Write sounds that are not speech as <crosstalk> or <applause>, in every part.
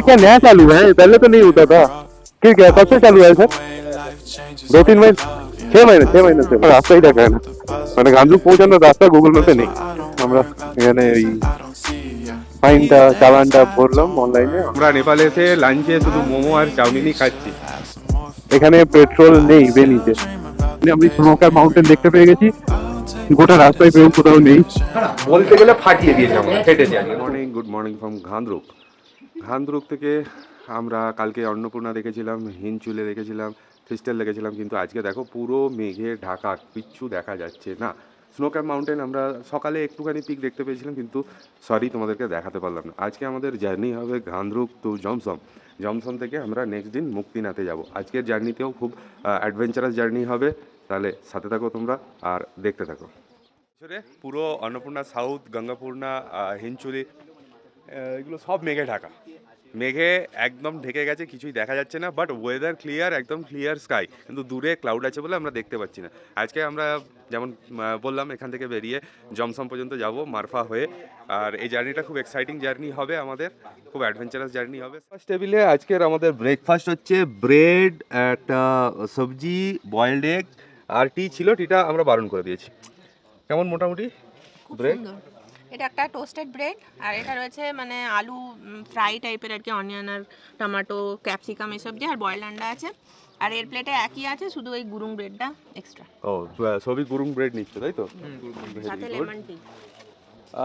क्या नया चालू है पहले तो नहीं होता था फिर क्या कब से चालू है सर दो तीन महीने छह महीने छह महीने से রাস্তাই দেখা না মানে গান্ধু পৌঁছানোর রাস্তা গুগল ম্যাপে নেই আমরা এখানে ওই ফাইনটা চালানটা ভরলাম অনলাইনে আমরা নেপালে এসে লাঞ্চে শুধু মোমো আর চাউমিনই খাচ্ছি এখানে পেট্রোল নেই বেনিতে আমি স্নোকার মাউন্টেন দেখতে পেয়ে গেছি গোটা রাস্তায় পেয়েও কোথাও নেই বলতে গেলে ফাটিয়ে দিয়েছে আমরা ফেটেছে good morning good morning from Ghandruk Ghandruk থেকে আমরা কালকে অন্নপূর্ণা দেখেছিলাম হিনচুলে দেখেছিলাম ক্রিস্টাল দেখেছিলাম কিন্তু আজকে দেখো পুরো মেঘে ঢাকা কিচ্ছু দেখা যাচ্ছে না। স্নো ক্যাপ মাউন্টেন আমরা সকালে একটুখানি পিক দেখতে পেয়েছিলাম কিন্তু সরি তোমাদেরকে দেখাতে পারলাম না। আজকে আমাদের জার্নি হবে ঘান্দরুক টু জমসম। জমসম থেকে আমরা নেক্সট দিন মুক্তিনাথে যাব। আজকের জার্নিতেও খুব অ্যাডভেঞ্চারাস জার্নি হবে। তাহলে সাথে থাকো তোমরা আর দেখতে থাকো। পুরো অন্নপূর্ণা সাউথ গঙ্গাপূর্ণা আহ, এগুলো সব মেঘে ঢাকা। মেঘে একদম ঢেকে গেছে কিছুই দেখা যাচ্ছে না বাট ওয়েদার ক্লিয়ার একদম ক্লিয়ার স্কাই কিন্তু দূরে ক্লাউড আছে বলে আমরা দেখতে পাচ্ছি না। আজকে আমরা যেমন বললাম এখান থেকে বেরিয়ে জমসম পর্যন্ত যাব মারফা হয়ে। আর এই জার্নিটা খুব এক্সাইটিং জার্নি হবে আমাদের খুব অ্যাডভেঞ্চারাস জার্নি হবে। ফার্স্ট টেবিলে আজকের আমাদের ব্রেকফাস্ট হচ্ছে ব্রেড একটা সবজি বয়েলড এগ আর টি ছিল টিটা আমরা বারণ করে দিয়েছি। কেমন মোটামুটি? সুন্দর। এটা একটা টোস্টেড ব্রেড আর এটা রয়েছে মানে আলু ফ্রাই টাইপের আর কি অনিয়ন আর টমেটো ক্যাপসিকাম এসব দিয়ে আর বয়েল আন্ডা আছে। আর এর প্লেটে একই আছে শুধু ওই গুরুং ব্রেডটা এক্সট্রা ও সবই গুরুং ব্রেড নিচ্ছে তাই তো? সাথে লেমন টি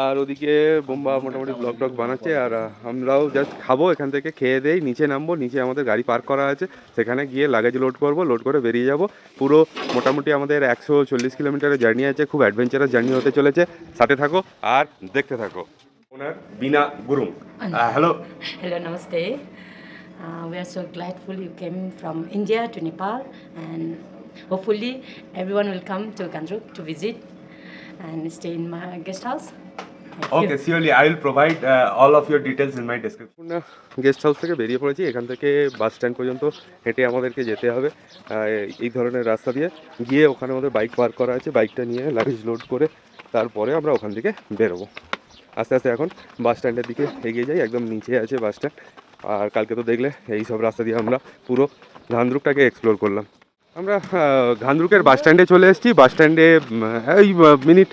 আর ওদিকে বোম্বা মোটামুটি ব্লগ টক বানাচ্ছে আর আমরাও জাস্ট খাব এখান থেকে খেয়ে দেই নিচে নামবো নিচে আমাদের গাড়ি পার্ক করা আছে। সেখানে গিয়ে লাগেজ লোড করব লোড করে বেরিয়ে যাব। পুরো মোটামুটি আমাদের একশো চল্লিশ কিলোমিটারের জার্নি আছে খুব অ্যাডভেঞ্চারাস জার্নি হতে চলেছে। সাথে থাকো আর দেখতে থাকো। Owner Bina Gurung. Hello Namaste. Uh, we are so gladful you came from India to Nepal, and hopefully everyone will come to Gandruk to visit and stay in my guest house. Okay surely I will provide all of your details in my description guest house থেকে বেরিয়ে পড়েছি এখান থেকে bus stand পর্যন্ত হেঁটে আমাদেরকে যেতে হবে এই ধরনের রাস্তা দিয়ে গিয়ে ওখানে আমাদের বাইক পার্ক করা আছে বাইকটা নিয়ে লাগেজ লোড করে তারপরে আমরা ওখান থেকে বেরোবো। আস্তে আস্তে এখন বাস স্ট্যান্ডের দিকে এগিয়ে যাই একদম নিচে আছে বাস স্ট্যান্ড আর কালকে তো দেখলে এই সব রাস্তা দিয়ে আমরা পুরো ধানদ্রুকটাকে এক্সপ্লোর করলাম। আমরা ঘান্দরুকের বাস স্ট্যান্ডে চলে এসেছি বাস স্ট্যান্ডে এই মিনিট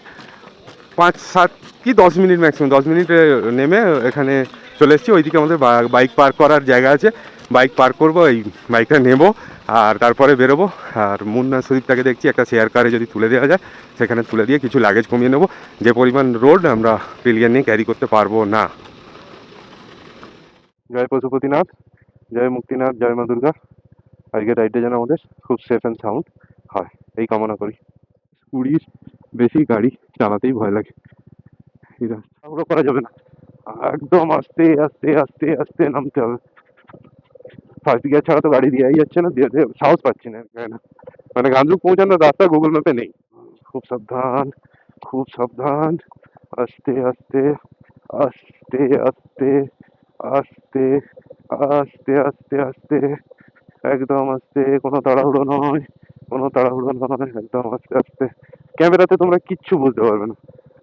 পাঁচ সাত কি দশ মিনিট ম্যাক্সিমাম দশ মিনিটে নেমে এখানে চলে এসেছি। ওইদিকে আমাদের বাইক পার্ক করার জায়গা আছে। বাইক পার্ক করব এই বাইকটা নেব আর তারপরে বেরোবো। আর মুন্না শরীফটাকে দেখছি একটা শেয়ার কারে যদি তুলে দেওয়া যায় সেখানে তুলে দিয়ে কিছু লাগেজ কমিয়ে নেব। যে পরিমাণ রোড আমরা পিলিয়ান নিয়ে ক্যারি করতে পারব না। জয় পশুপতিনাথ জয় মুক্তিনাথ জয় মা দুর্গা। আজকে রাইডে যেন আমাদের খুব সেফ অ্যান্ড সাউন্ড হয় এই কামনা করি। কুড়ির বেশি গাড়ি চালাতেই ভয় লাগে। এই রাস্তা পুরো করা যাবে না। একদম আস্তে আস্তে আস্তে আস্তে নামতে হবে। ফার্স্ট গিয়ার ছাড়া তো গাড়ি দেওয়াই যাচ্ছে না দিয়ে সাহস পাচ্ছি না, এখানে। মানে গান্ধুক পৌঁছানোর রাস্তা গুগল ম্যাপে নেই। খুব সাবধান খুব সাবধান। আস্তে আস্তে আস্তে আস্তে আস্তে আস্তে আস্তে আস্তে। একদম আস্তে, কোনো তাড়াহুড়ো নয়, কোনো তাড়াহুড়ো নয়, একদম আস্তে আস্তে। ক্যামেরাতে তোমরা কিচ্ছু বুঝতে পারবে না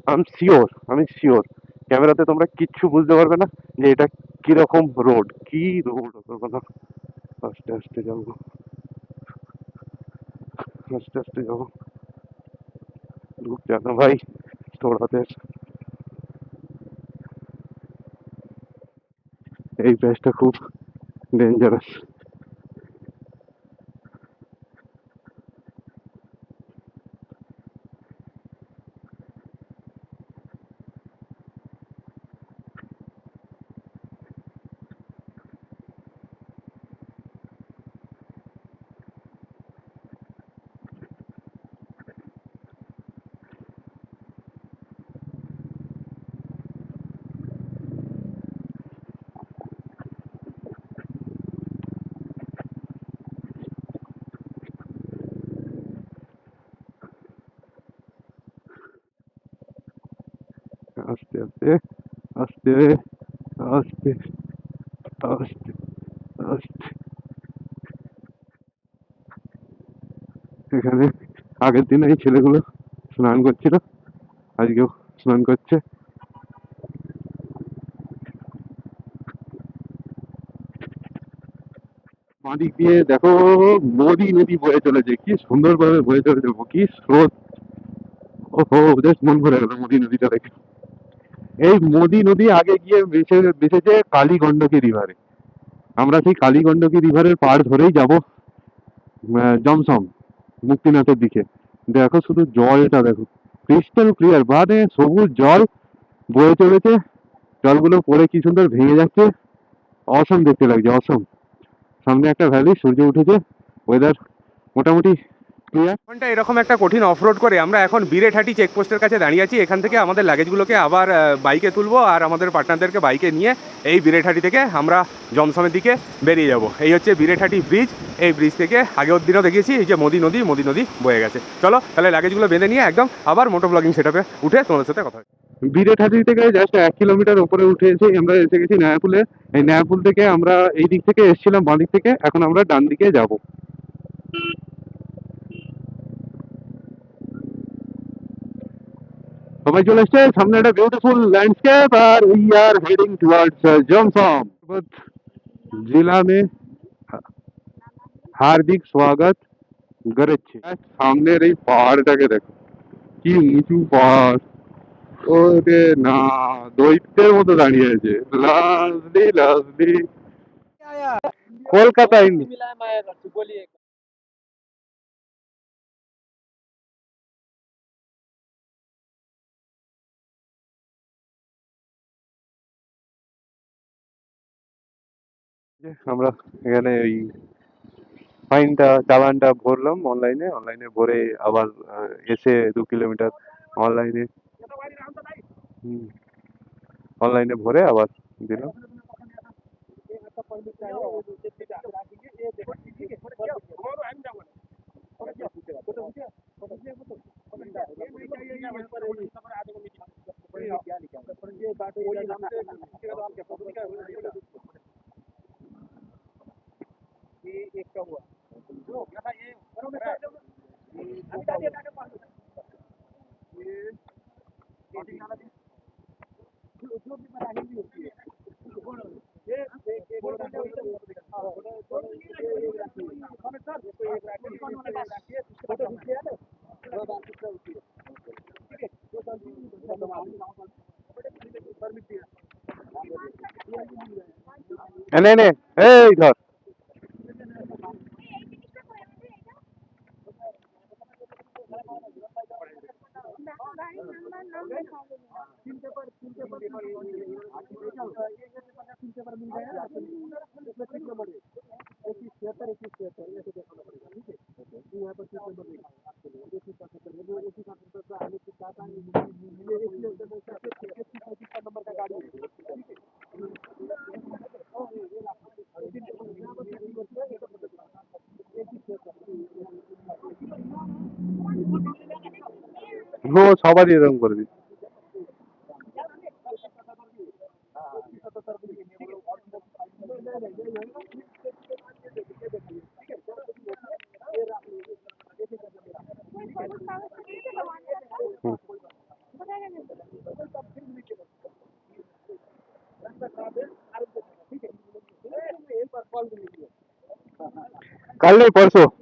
আমি শিওর আমি শিওর ক্যামেরাতে তোমরা কিচ্ছু বুঝতে পারবে না যে এটা কিরকম রোড কি রোড না আস্তে আস্তে যাবো আস্তে আস্তে যাবো रुक जाना भाई थोड़ा देर এই প্যাচটা খুব ডেঞ্জারাস আস্তে আস্তে আস্তে আস্তে আস্তে আস্তে। এখানে আগের দিন এই ছেলেগুলো স্নান করছিল, আজকেও স্নান করছে। বাঁদিক দিয়ে দেখো, নদী নদী বয়ে চলেছে, কি সুন্দরভাবে বয়ে চলেছে, কি স্রোত। ও ওহো, বেশ মন ভরে গেল মোদী নদীটা দেখে। এই মোদী নদী আগে গিয়ে মিশেছে কালী গন্ডকী রিভারে আমরা সেই কালী গন্ডকী রিভারের পাড় ধরেই যাব জমসম, মুক্তিনাথের দিকে। দেখো শুধু জলটা দেখো ক্রিস্টাল ক্লিয়ার মানে সবুজ জল বয়ে চলেছে। জলগুলো পড়ে কি সুন্দর ভেঙে যাচ্ছে। অসম দেখতে লাগছে, অসম। সামনে একটা ভ্যালি সূর্য উঠেছে ওয়েদার মোটামুটি ক্লিয়ার ঘণ্টা এরকম একটা কঠিন অফরোড করে আমরা এখন বিরেঠাটি চেকপোস্টের কাছে দাঁড়িয়ে আছি এখান থেকে আমাদের লাগেজগুলোকে আবার বাইকে তুলবো আর আমাদের পার্টনারদেরকে বাইকে নিয়ে এই বিরেঠাটি থেকে আমরা জমসমের দিকে বেরিয়ে যাব। এই হচ্ছে বিরেঠাটি ব্রিজ এই ব্রিজ থেকে আগের দিনও দেখিয়েছি এই যে মোদি নদী মোদি নদী বয়ে গেছে। চলো তাহলে লাগেজগুলো বেঁধে নিয়ে একদম আবার মোটো ব্লগিং সেটআপে উঠে তোমাদের সাথে কথা বিরেঠাদি থেকে জাস্ট এক কিলোমিটার উপরে উঠে এসে আমরা এসে গেছি নয়াপুলে। এই নয়াপুল থেকে আমরা এই দিক থেকে এসেছিলাম বাঁ দিক থেকে এখন আমরা ডান দিকে যাব। সবাই চলে এসছে সামনে একটা beautiful landscape R we are heading towards Jomsom जिला में हार्दिक स्वागत गरज छे सामने रही पहाड़টাকে দেখো কি উঁচু পাহাড় ওরে না দৈত্যের মতো দাঁড়িয়ে আছে লাজলি লাজলি কলকাতা ইন্ডিয়া আমরা এখানে ওই ফাইনটা চালানটা ভরলাম অনলাইনে অনলাইনে ভরে আবার এসে দু কিলোমিটার অনলাইনে অনলাইনে ভরে আবার দিলাম। एक का हुआ नहीं नहीं ए इधर। সবারই এরকম করে দিচ্ছে कल नहीं परसों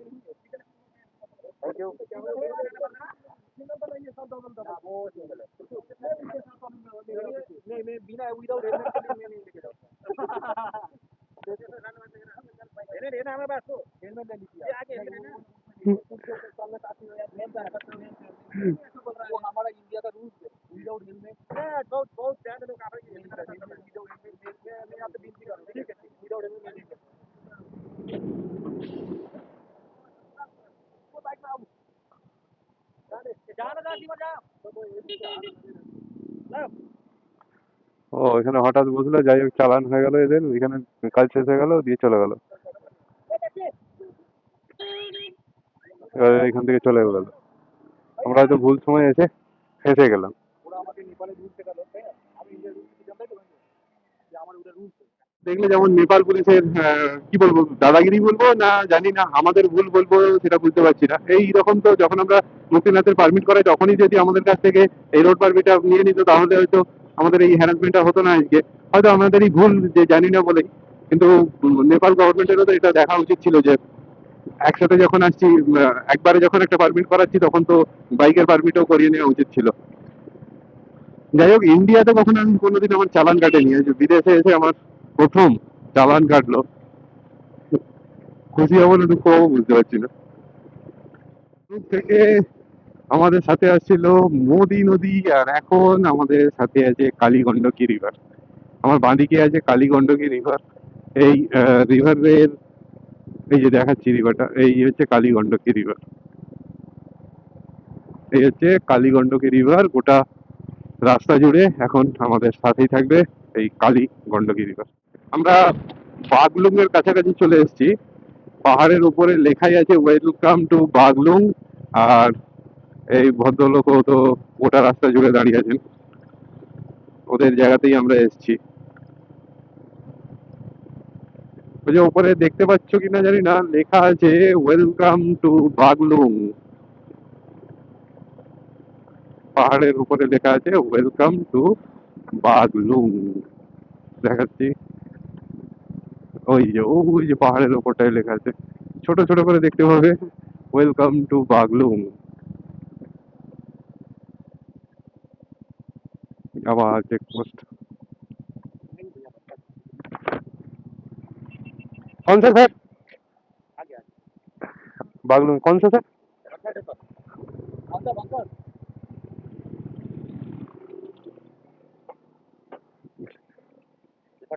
এখানে হঠাৎ বসল, যাই হোক, চালান হয়ে গেল এদের এখানে কাজ শেষ হয়ে গেল, দিয়ে চলে গেল। এবার এখান থেকে চলে গেল। আমরা হয়তো ভুল সময় এসে ফেসে গেলাম। দেখলে যেমন নেপাল পুলিশের কি বলব, দাদাগিরি বলব না জানি না, আমাদের ভুল বলব সেটা বুঝতে পারছি না। এই রকম তো যখন আমরা মুক্তিনাথের পারমিট করাই, তখনই যদি আমাদের কাছ থেকে এই রোড পারমিটটা নিয়ে নিত, তাহলে হয়তো আমাদের এই হ্যারাসমেন্টটা হতো না আজকে। হয়তো আমাদেরই ভুল যে জানি না বলেই কিন্তু নেপাল গভর্নমেন্টেরও তো এটা দেখা উচিত ছিল যে, একসাথে যখন আসছি একবারে যখন একটা পারমিট করাচ্ছি, তখন তো বাইকের পারমিটও করিয়ে নেওয়া উচিত ছিল। যাই হোক ইন্ডিয়াতে কখনো আমি কোনোদিন আমার চালান কাটেনি। বিদেশে এসে আমার প্রথম চালান কাটলো। খুশি হব না দুঃখ হব বুঝতে পারছি না। থেকে আমাদের সাথে আসছিল মোদি নদী আর এখন আমাদের সাথে আছে কালী গন্ডকী রিভার আমার বাঁদিকে আছে কালী গন্ডকী রিভার এই রিভারের এই যে দেখাচ্ছি রিভারটা এই হচ্ছে কালী গন্ডকী রিভার এই হচ্ছে কালী গন্ডকী রিভার গোটা রাস্তা জুড়ে এখন আমাদের সাথেই থাকবে এই কালী গন্ডকী রিভার আমরা বাগলুং এর কাছাকাছি চলে এসেছি। পাহাড়ের উপরে লেখাই আছে ওয়েলকাম টু বাগলুং আর এই ভদ্রলোকও তো গোটা রাস্তা জুড়ে দাঁড়িয়ে আছেন। ওদের জায়গাতেই আমরা এসেছি। ওই যে উপরে দেখতে পাচ্ছ কিনা জানি না, লেখা আছে ওয়েলকাম টু বাগলুং পাহাড়ের উপরে লেখা আছে ওয়েলকাম টু বাগলুং দেখাচ্ছি। ওই যে ওই যে পাহাড়ের উপরটায় লেখা আছে। ছোট ছোট করে দেখতে পাবে ওয়েলকাম টু বাগলুং आवाज़ एक पोस्ट कौन सा सर बागलू कौन सा सर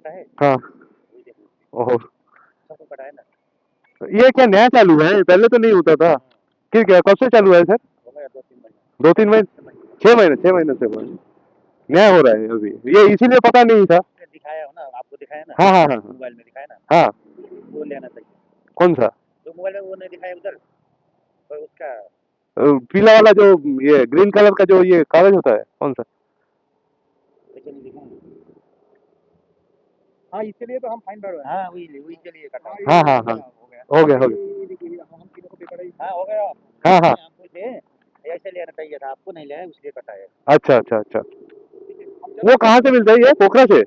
है। हाँ ओहो। ये क्या नया चालू है? पहले तो नहीं होता था। ठीक है कब से चालू है सर दो तीन महीने। छः महीने, छह महीने से हुआ है। नया हो रहा है अभी। ये इसीलिए पता नहीं था। दिखाया हो ना आपको दिखाया ना? हाँ हाँ हाँ मोबाइल में दिखाया ना? हाँ। वो लेना चाहिए कौन सा? जो मोबाइल में वो नहीं दिखाया उधर? और उसका? पीला वाला जो ये ग्रीन कलर का जो ये कागज़ होता है कौन सा? हाँ इसलिए तो हम फाइन भर रहे हैं। हाँ वही वही के लिए कटा। हाँ हाँ हाँ। हो गया हो गया। हो हम तीनों को पेपर हाँ हो गया। हाँ हाँ। ऐसे लेना चाहिए था आपको नहीं लिया इसलिए कटा है। अच्छा अच्छा अच्छा। वो कहाँ से मिलता है ये? पोखरा से?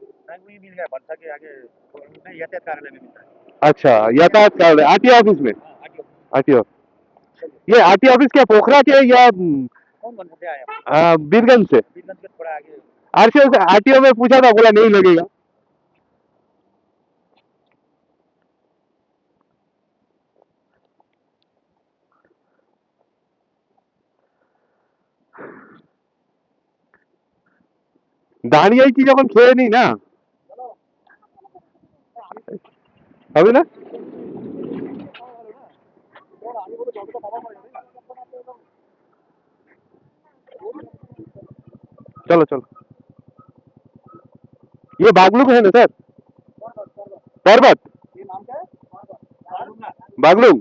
अच्छा यातायात कार्यालय आरटी ऑफ़िस में? आरटीओ ये आरटी ऑफ़िस क्या पोखरा से या हम्म, बीरगंज से? आर टी ओ में पूछा था बोला नहीं लगेगा। দাঁড়িয়েছি যখন খেয়ে নি না হবে না चलो चलो ये बागलू का है ना सर पर्वत बागलू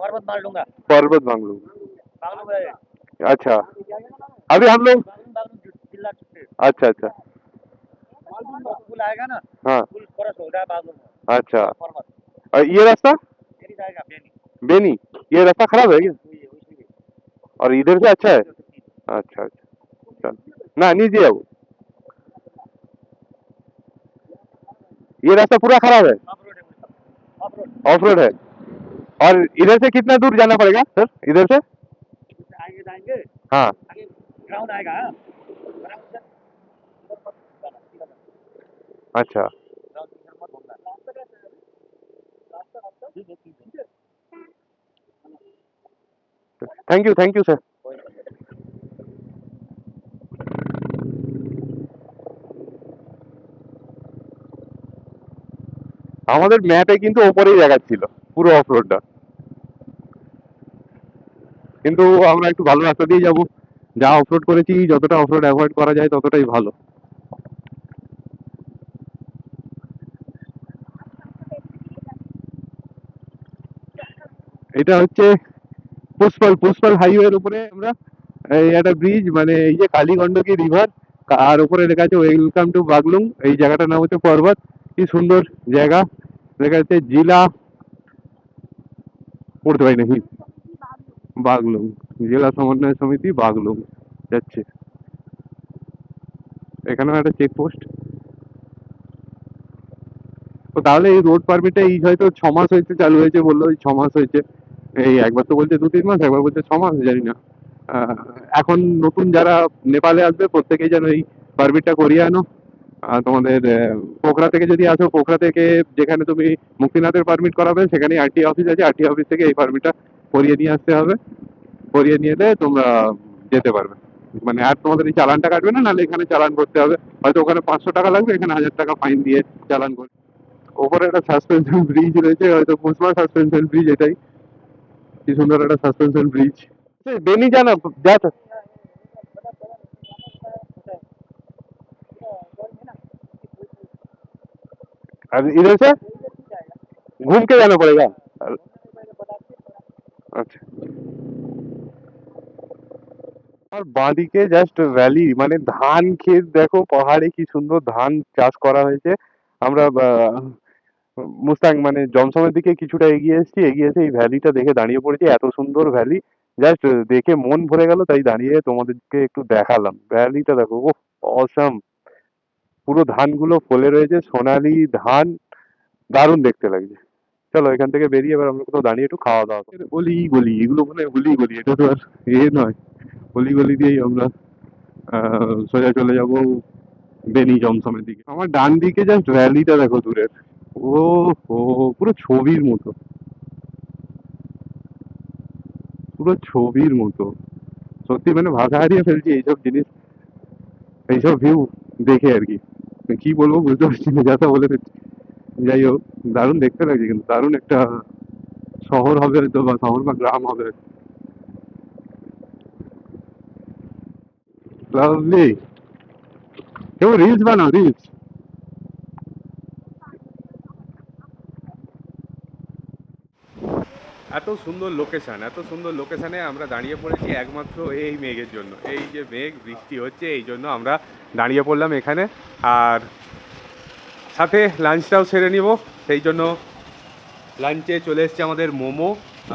पर्वत मार लूंगा पर्वत बागलू बागलू में अच्छा अभी हम लोग अच्छा अच्छा। आएगा ना हाँ। अच्छा। और ये रास्ता? बेनी। बेनी ये रास्ता खराब है क्या? है और इधर से अच्छा है? अच्छा अच्छा। ना नीचे है वो ये रास्ता पूरा खराब है? ऑफ़ रोड है है। और इधर से कितना दूर जाना पड़ेगा सर? इधर से? आगे जाएँगे? हाँ। ग्राउंड आएगा আচ্ছা। Thank you thank you sir আমাদের ম্যাপে কিন্তু ওপরেই দেখাচ্ছিল, পুরো অফরোডটা কিন্তু আমরা একটু ভালো রাস্তা দিয়ে যাব। যা অফরোড করেছি, যতটা অফরোড অ্যাভয়েড করা যায়, ততটাই ভালো। এটা হচ্ছে পুষ্পল পুষ্পল হাইওয়ের উপরে আমরা একটা ব্রিজ মানে এই যে কালীগণ্ডকী রিভার আর উপরে লেখা আছে ওয়েলকাম টু বাগলুং এই জায়গাটার নাম হচ্ছে পর্বত। কি সুন্দর জায়গা। লেখা আছে, জেলা পড়তে পারি নাকি? বাগলুং। জেলা সমন্বয় সমিতি বাগলুং যাচ্ছে। এখানেও একটা চেকপোস্ট তো তাহলে এই রোড পারমিটটা এই হয়তো ছ মাস হয়েছে, চালু হয়েছে, বলল এই ছ মাস হয়েছে। এই একবার তো বলছে দু, তিন মাস, একবার বলছে ছ মাস, জানি না। এখন নতুন যারা নেপালে আসবে, প্রত্যেকেই যেন এই পারমিটটা করিয়ে আনো। তোমাদের পোখরা থেকে যদি আসো, পোখরা থেকে যেখানে তুমি মুক্তিনাথের পারমিট করাবে, সেখানে আরটি অফিস আছে, আরটি অফিস থেকে এই পারমিটটা করিয়ে নিয়ে আসতে হবে। করিয়ে নিয়ে এলে তোমরা যেতে পারবে। মানে আর তোমাদের এই চালানটা কাটবে না, নাহলে এখানে চালান করতে হবে। হয়তো ওখানে পাঁচশো টাকা লাগবে, এখানে হাজার টাকা ফাইন দিয়ে চালান করবে। ওপরে একটা সাসপেনশন ব্রিজ রয়েছে, হয়তো কুসমা সাসপেনশন ব্রিজ এটাই। কি সুন্দর একটা সাসপেনশন ব্রিজ বেনি জানা যা তো। और इधर से घूम के जाना पड़ेगा আচ্ছা আর বাঁদিকে জাস্ট ভ্যালি মানে ধান ক্ষেত দেখো পাহাড়ে কি সুন্দর ধান চাষ করা হয়েছে আমরা আহ, মুস্তাং মানে জমসমের দিকে কিছুটা এগিয়ে এসেছি, এগিয়ে এসে এই ভ্যালিটা দেখে দাঁড়িয়ে পড়েছি, এত সুন্দর ভ্যালি জাস্ট দেখে মন ভরে গেল, তাই দাঁড়িয়ে তোমাদেরকে একটু দেখালাম। ভ্যালিটা দেখো ও অসাম পুরো ধানগুলো ফলে রয়েছে, সোনালি ধান, দারুণ দেখতে লাগছে। চলো, এখান থেকে বেরিয়ে এবার আমরা কোথাও দাঁড়িয়ে একটু খাওয়া দাওয়া করি। অলি গলি, এগুলো মানে অলি গলি, এটা তো আর এ নয়। অলি গলি দিয়েই আমরা সোজা চলে যাব বেনি জমসমের দিকে। আমার ডান দিকে জাস্ট ভ্যালিটা দেখো দূরের। ও হো পুরো ছবির মতো। পুরো ছবির মতো। সত্যি মানে ভাষা হারিয়ে ফেলছি এইসব জিনিস, এইসব ভিউ দেখে আর কি। কি বলব বুঝতে পারছি না, যা বলে যাই হোক, দারুণ দেখতে লাগছে কিন্তু, দারুণ একটা শহর হবে হয়তো বা, শহর বা গ্রাম হবে। লাভলি। কেউ রিলস বানাও রিলস এত সুন্দর লোকেশান এত সুন্দর লোকেশানে আমরা দাঁড়িয়ে পড়েছি একমাত্র এই মেঘের জন্য। এই যে মেঘ বৃষ্টি হচ্ছে এই জন্য আমরা দাঁড়িয়ে পড়লাম এখানে। আর সাথে লাঞ্চটাও সেরে নিব। সেই জন্য লাঞ্চে চলে এসছে আমাদের মোমো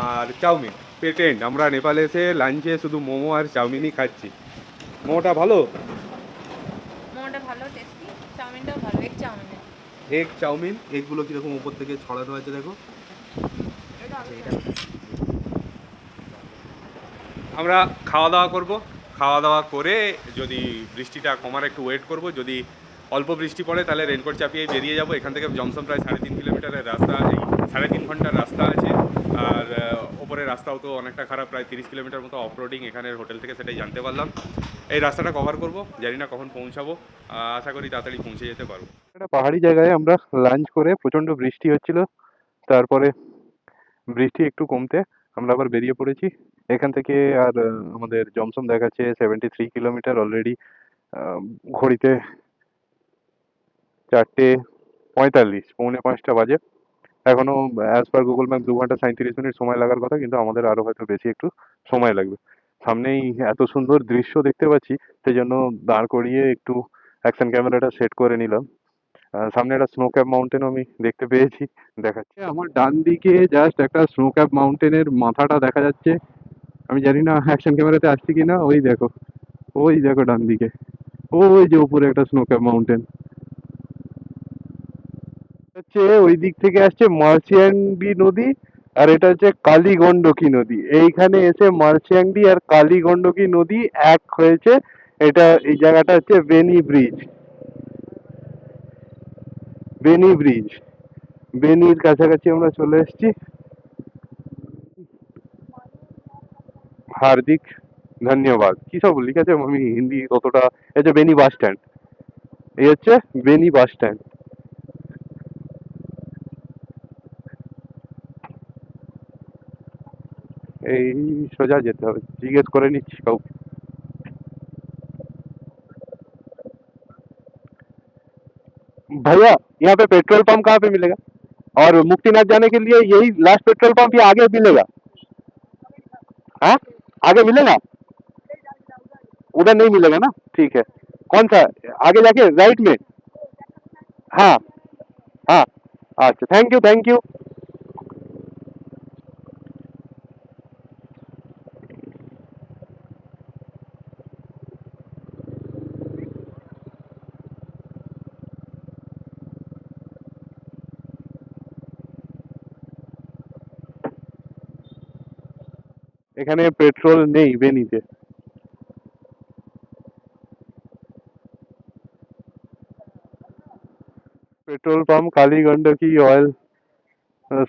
আর চাউমিন। পেটেন্ট আমরা নেপালে এসে লাঞ্চে শুধু মোমো আর চাউমিনই খাচ্ছি। মোমোটা ভালো? মোমোটা ভালো টেস্টি চাউমিনটাও ভালো এগ চাউমিন এগ চাউমিন এগগুলো কীরকম উপর থেকে ছড়ানো আছে দেখো। আমরা খাওয়া দাওয়া করব। খাওয়া দাওয়া করে যদি বৃষ্টিটা কমার একটু ওয়েট করব। যদি অল্প বৃষ্টি পড়ে তাহলে রেনকোট চাপিয়ে বেরিয়ে যাব। এখান থেকে জমসম প্রায় সাড়ে তিন কিলোমিটারের রাস্তা এই সাড়ে তিন ঘণ্টার রাস্তা আছে। আর আহ, ওপরের রাস্তাও তো অনেকটা খারাপ প্রায় তিরিশ কিলোমিটার মতো অফরোডিং এখানের হোটেল থেকে সেটাই জানতে পারলাম। এই রাস্তাটা কভার করব জানি না কখন পৌঁছাবো। আহ, আশা করি তাড়াতাড়ি পৌঁছে যেতে পারব। একটা পাহাড়ি জায়গায় আমরা লাঞ্চ করে প্রচণ্ড বৃষ্টি হচ্ছিল। তারপরে বৃষ্টি একটু কমতে আমরা আবার বেরিয়ে পড়েছি। এখান থেকে আর আমাদের জমসম দেখাচ্ছে সেভেন্টি থ্রি কিলোমিটার অলরেডি ঘড়িতে চারটে পঁয়তাল্লিশ, পৌনে পাঁচটা বাজে। এখনও অ্যাজ পার গুগল ম্যাপ দু ঘণ্টা সাঁত্রিশ মিনিট সময় লাগার কথা, কিন্তু আমাদের আরও হয়তো বেশি একটু সময় লাগবে। সামনেই এত সুন্দর দৃশ্য দেখতে পাচ্ছি সেই জন্য দাঁড় করিয়ে একটু অ্যাকশন ক্যামেরাটা সেট করে নিলাম। সামনে একটা স্নো ক্যাপ মাউন্টেনও আমি দেখতে পেয়েছি, দেখাচ্ছে। আমার ডান দিকে জাস্ট একটা স্নো ক্যাপ মাউন্টেনের মাথাটা দেখা যাচ্ছে। আমি জানি না অ্যাকশন ক্যামেরাতে আসছে কিনা, ওই দেখো ওই দেখো ডান দিকে। ওই যে উপরে একটা স্নো ক্যাপ মাউন্টেন হচ্ছে ওই দিক থেকে আসছে মার্চিয়ান্ডি নদী, আর এটা হচ্ছে কালীগণ্ডকী নদী। এইখানে এসে মার্চিয়ান্ডি আর কালীগণ্ডকী নদী এক হয়েছে। এটা এই জায়গাটা হচ্ছে বেনি ব্রিজ। বেনি ব্রিজ বেনির কাছাকাছি আমরা চলে এসেছি। হার্দিক, ধন্যবাদ। কি সব লিখেছে? আমি হিন্দি ততটা এই যে বেনি বাস স্ট্যান্ড এই হচ্ছে বেনি বাস স্ট্যান্ড এই সোজা যেতে হবে। জিজ্ঞেস করে নিচ্ছি কাউকে। भैया, यहाँ पे पेट्रोल पंप कहाँ पे मिलेगा? और मुक्तिनाथ जाने के लिए यही लास्ट पेट्रोल पंप आगे मिलेगा? हाँ? आगे मिलेगा? उधर नहीं मिलेगा ना? ठीक है। कौन सा? आगे जाके राइट में? हाँ। हाँ। अच्छा थैंक यू थैंक यू এখানে পেট্রোল নেই বেনিতে। Petrol pump Kali Gandaki oil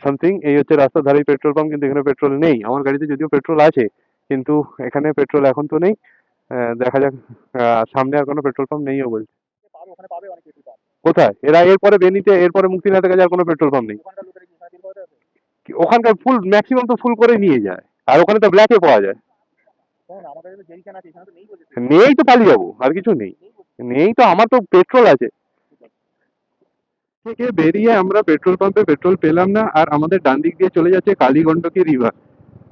something এই হচ্ছে রাস্তার ধারে পেট্রোল পাম্প কিন্তু এখানে পেট্রোল নেই। আমার গাড়িতে যদিও পেট্রোল আছে কিন্তু এখানে পেট্রোল এখন তো নেই। দেখা যাক সামনে আর কোনো পেট্রোল পাম্প নেইও বলছে। কোথায়? এরা এরপরে বেনিতে এরপরে মুক্তিনাথের কাছে আর কোনো পেট্রোল পাম্প নেই। ওখানকার ফুল ম্যাক্সিমাম তো ফুল করে নিয়ে যায়। আর ওখানে তো ব্ল্যাকে পাওয়া যায়। নেই তো পালিয়ে যাব আর কিছু নেই। নেই তো আমার তো পেট্রোল আছে। থেকে বেরিয়ে আমরা পেট্রোল পাম্পে পেট্রোল পেলাম না আর আমাদের ডান দিক দিয়ে চলে যাচ্ছে কালীগণ্ডকী রিভার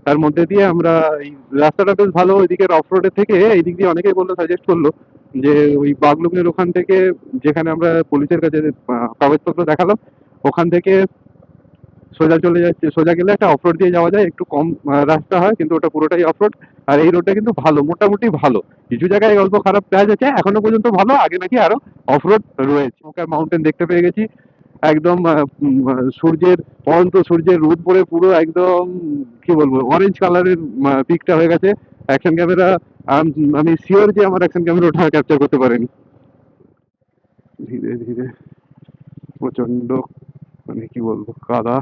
তার মধ্যে দিয়ে আমরা এই রাস্তাটা বেশ ভালো ওইদিকে অফ রোডের থেকে এই দিক দিয়ে অনেকেই বলল সাজেস্ট করল যে ওই বাগলুগের ওখান থেকে যেখানে আমরা পুলিশের কাছে কাগজপত্র দেখালাম ওখান থেকে সোজা চলে যাচ্ছে, সোজা গেলে একটা অফ রোড দিয়ে যাওয়া যায়, একটু কম রাস্তা হয়, কিন্তু ওটা পুরোটাই অফ রোড আর এই রোডটা কিন্তু ভালো, মোটামুটি ভালো। কিছু জায়গায় অল্প খারাপ দেখা যাচ্ছে এখনও পর্যন্ত ভালো, আগে নাকি আরও অফ রোড রয়েছে। স্মোকার মাউন্টেন দেখতে পেয়ে গেছি। একদম সূর্যের পরন্ত সূর্যের রোদ পড়ে পুরো একদম, কি বলব অরেঞ্জ কালারের পিকটা হয়ে গেছে। অ্যাকশন ক্যামেরা আমি শিওর যে আমার অ্যাকশন ক্যামেরা ওটা ক্যাপচার করতে পারেনি। ধীরে ধীরে প্রচণ্ড মানে কি বলব, কাদা।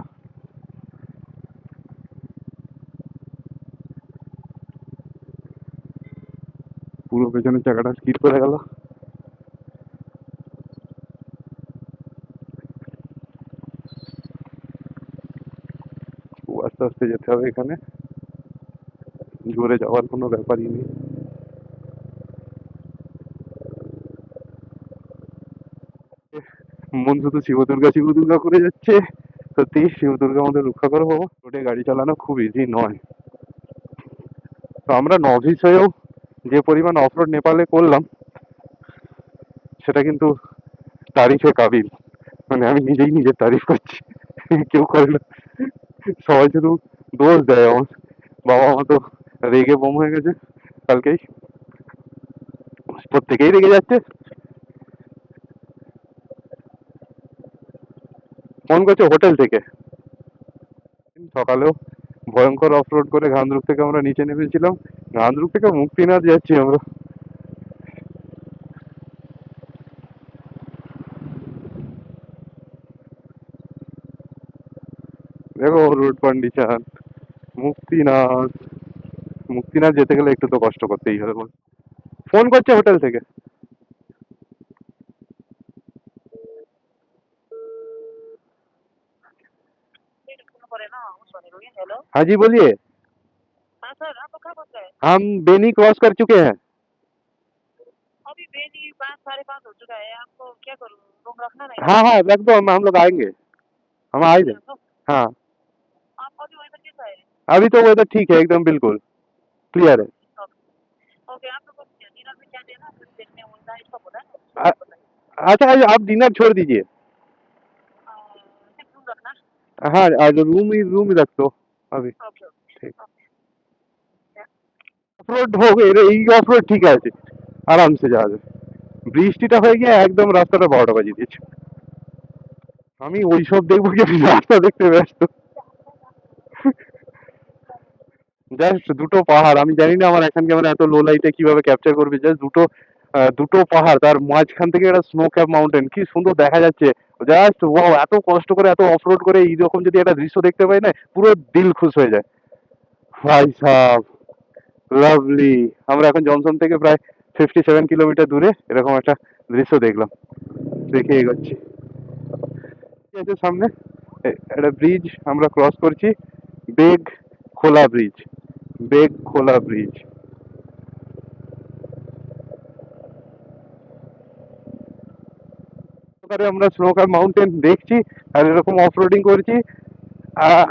পুরো পেছনের চাকাটা স্কিড করে গেল। আস্তে আস্তে যেতে হবে এখানে। জোরে যাওয়ার কোনো ব্যাপারই নেই। মন শুধু শিব দুর্গা শিব দুর্গা করে যাচ্ছে। সত্যি শিব দুর্গা আমাদের রক্ষা করো বাবা রোডে গাড়ি চালানো খুব ইজি নয়। তো আমরা নভিস হয়েও পরিমাণ অফরোড নেপালে করলাম, সেটা কিন্তু তারিফে কাবিল। মানে আমি নিজেই নিজের তারিফ করছি। কেউ করে না। সবাই শুধু দোষ দেয় আমার। বাবা মা তো রেগে বোম হয়ে গেছে কালকেই। প্রত্যেকেই রেগে যাচ্ছে। ফোন করছে হোটেল থেকে। সকালেও ভয়ঙ্কর অফরোড করে গান্ধরুক থেকে আমরা নিচে নেমেছিলাম। গান্ধরুক থেকে মুক্তিনাথ যাচ্ছি আমরা। দেখো রোড কন্ডিশন মুক্তিনাথ মুক্তিনাথ যেতে গেলে একটু তো কষ্ট করতেই হবে ফোন করছে হোটেল থেকে। हाँ जी बोलिए। हम बेनी क्रॉस कर चुके हैं। अभी बेनी साढ़े हो चुका है। आपको क्या करूँ? रखना नहीं हाँ? हाँ रख दो हम हम लोग आएँगे। हम आए थे हाँ। अभी तो वेदर तो ठीक है एकदम बिल्कुल। क्लियर है। अच्छा आप डिनर छोड़ दीजिए। हाँ आज रूम ही रूम ही रख दो अभी ओके ঠিক অফরোড হোক এর এই অফরোড ঠিক আছে আরামসে যাওয়া যায় বৃষ্টিটা হয়ে গিয়ে একদম রাস্তাটা বারোটা বাজিয়ে দিয়েছে আমি ওই সব দেখবো কি আমি রাস্তা দেখতে ব্যস্ত জাস্ট দুটো পাহাড় আমি জানি না আমার এখন ক্যামেরা এত লো লাইটে কিভাবে ক্যাপচার করবে জাস্ট দুটো আহ, দুটো পাহাড় তার মাঝখান থেকে একটা স্নো ক্যাপ মাউন্টেন কি সুন্দর দেখা যাচ্ছে জাস্ট ওয়াও এত কষ্ট করে, এত অফরোড করে এইরকম যদি একটা দৃশ্য দেখতে পাই না, পুরো দিল খুশ হয়ে যায়। ভাই সাহ লাভলি আমরা এখন জনসন থেকে প্রায় ফিফটি সেভেন কিলোমিটার দূরে এরকম একটা দৃশ্য দেখলাম। দেখে এগোচ্ছি। আছে সামনে একটা ব্রিজ আমরা ক্রস করছি, বেগ খোলা ব্রিজ বেগ খোলা ব্রিজ আমরা স্নোকার মাউন্টেন দেখছি আর এরকম অফ রোডিং করছি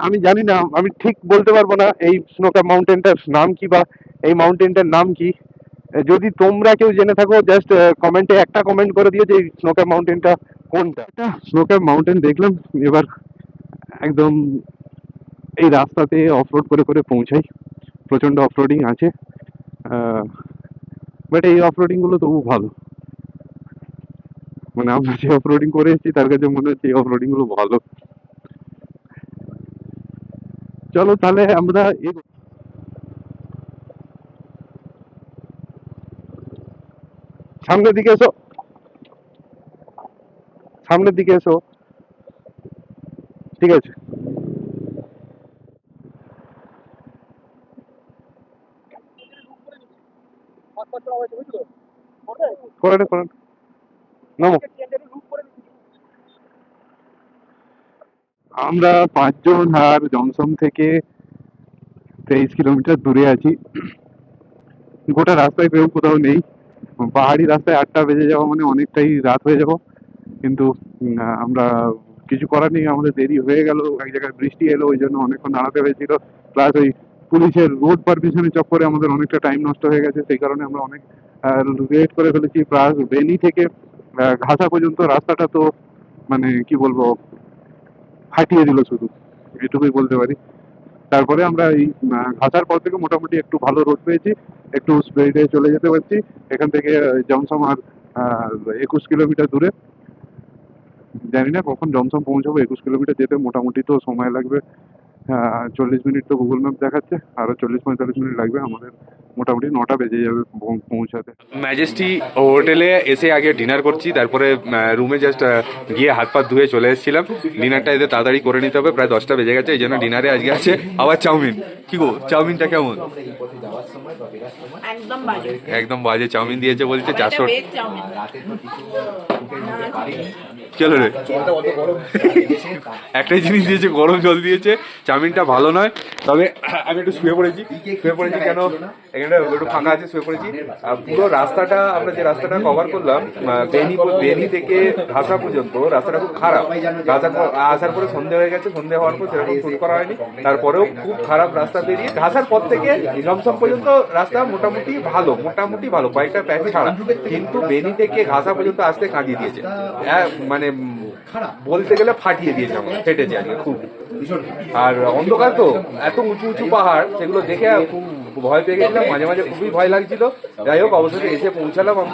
আমি জানি না, আমি ঠিক বলতে পারব না এই স্নোকার মাউন্টেনটার নাম কি বা এই মাউন্টেনটার নাম কি। যদি তোমরা কেউ জেনে থাকো জাস্ট কমেন্টে একটা কমেন্ট করে দিও যে এই স্নোকার মাউন্টেনটা কোনটা। স্নোকার মাউন্টেন দেখলাম, এবার একদম এই রাস্তাতে অফরোড করে করে পৌঁছাই। প্রচণ্ড অফরোডিং আছে। বাট এই অফরোডিংগুলো তবু ভালো। মানে আমরা যে অফরোডিং করে এসেছি তার কাছে মনে হচ্ছে এই অফরোডিংগুলো ভালো। চলো তাহলে আমরা সামনের দিকে এসো। সামনের দিকে এসো। ঠিক আছে। করে করে আমরা পাঁচজন আর জংশন থেকে তেইশ কিলোমিটার দূরে আছি। গোটা রাস্তায় কেউ কোথাও নেই। পাহাড়ি রাস্তায় আটটা বেজে যাওয়া মানে অনেকটাই রাত হয়ে যাব। কিন্তু আমরা কিছু করার নেই, আমাদের দেরি হয়ে গেল। এক জায়গায় বৃষ্টি এলো, ওই জন্য অনেকক্ষণ দাঁড়াতে হয়েছিল। প্লাস ওই পুলিশের রোড পারমিশনের চক্করে আমাদের অনেকটা টাইম নষ্ট হয়ে গেছে। সেই কারণে আমরা অনেক লেট করে ফেলেছি। প্লাস বেনি থেকে ঘাসা পর্যন্ত রাস্তাটা তো মানে কি বলব, ফাটিয়ে দিল শুধু। এটুকুই বলতে পারি। তারপরে আমরা এই ঘাসার পর থেকে মোটামুটি একটু ভালো রোড পেয়েছি, একটু স্পিডে চলে যেতে পারছি। এখান থেকে জমসম আর একুশ কিলোমিটার দূরে। জানি না কখন জমসম পৌঁছাবো, একুশ কিলোমিটার যেতে মোটামুটি তো সময় লাগবে। চল্লিশ মিনিট তো গুগল ম্যাপ দেখাচ্ছে আরও চল্লিশ পঁয়তাল্লিশ মিনিট লাগবে আমাদের মোটামুটি নটা বেজে যাবে পৌঁছাতে। ম্যাজেস্টি হোটেলে এসে আগে ডিনার করছি তারপরে রুমে জাস্ট গিয়ে হাত পা ধুয়ে চলে এসেছিলাম। ডিনারটা এদের তাড়াতাড়ি করে নিতে হবে প্রায় দশটা বেজে গেছে এই জন্য ডিনারে আজকে আছে আবার চাউমিন। কি গো চাউমিনটা কেমন? একদম বাজে। চাউমিন দিয়েছে বলছে চারশো চলো রে? <laughs> একটাই জিনিস দিয়েছে গরম জল দিয়েছে চাউমিনটা ভালো নয়। তবে আমি একটু শুয়ে পড়েছি শুয়ে পড়েছি কেন? এখানে একটু ফাঁকা আছে শুয়ে পড়েছি। আর পুরো রাস্তাটা আমরা যে রাস্তাটা কভার করলাম বেনি বেনি থেকে ঘাসা পর্যন্ত রাস্তাটা খুব খারাপ। ঘাসা আসার পরে সন্ধে হয়ে গেছে সন্ধে হওয়ার পর সেরকম শুট করা হয়নি। তারপরেও খুব খারাপ রাস্তা পেরিয়ে ঘাসার পর থেকে জমসম পর্যন্ত রাস্তা মোটামুটি ভালো মোটামুটি ভালো কয়েকটা প্যাচ ছাড়া। কিন্তু বেনি থেকে ঘাসা পর্যন্ত আসতে কাঁদিয়ে দিয়েছে। হ্যাঁ, মানে বলতে গেলে ফাটিয়ে দিয়েছে আমার ফেটেছে আর খুব। আর অন্ধকার তো, এত উঁচু উঁচু পাহাড়, সেগুলো দেখে খুব ভয় পেয়ে গেছিলাম, মাঝে মাঝে খুবই ভয় লাগছিল। যাই হোক, অবশেষে এসে পৌঁছালাম আমরা।